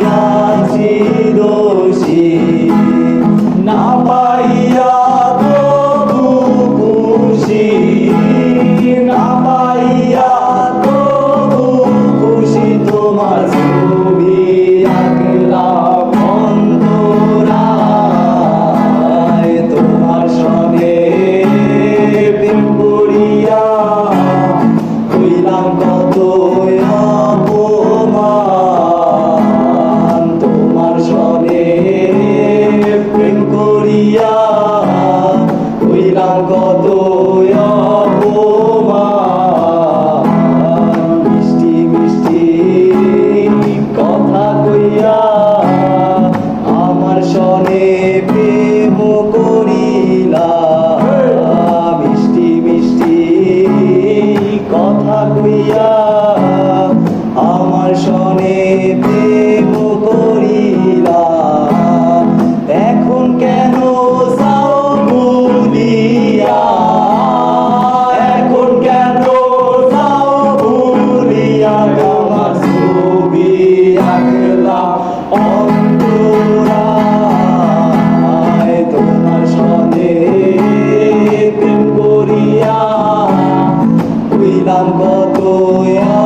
আছি দোষী। না পাই হইলাম কত làm vợ tôi ơi.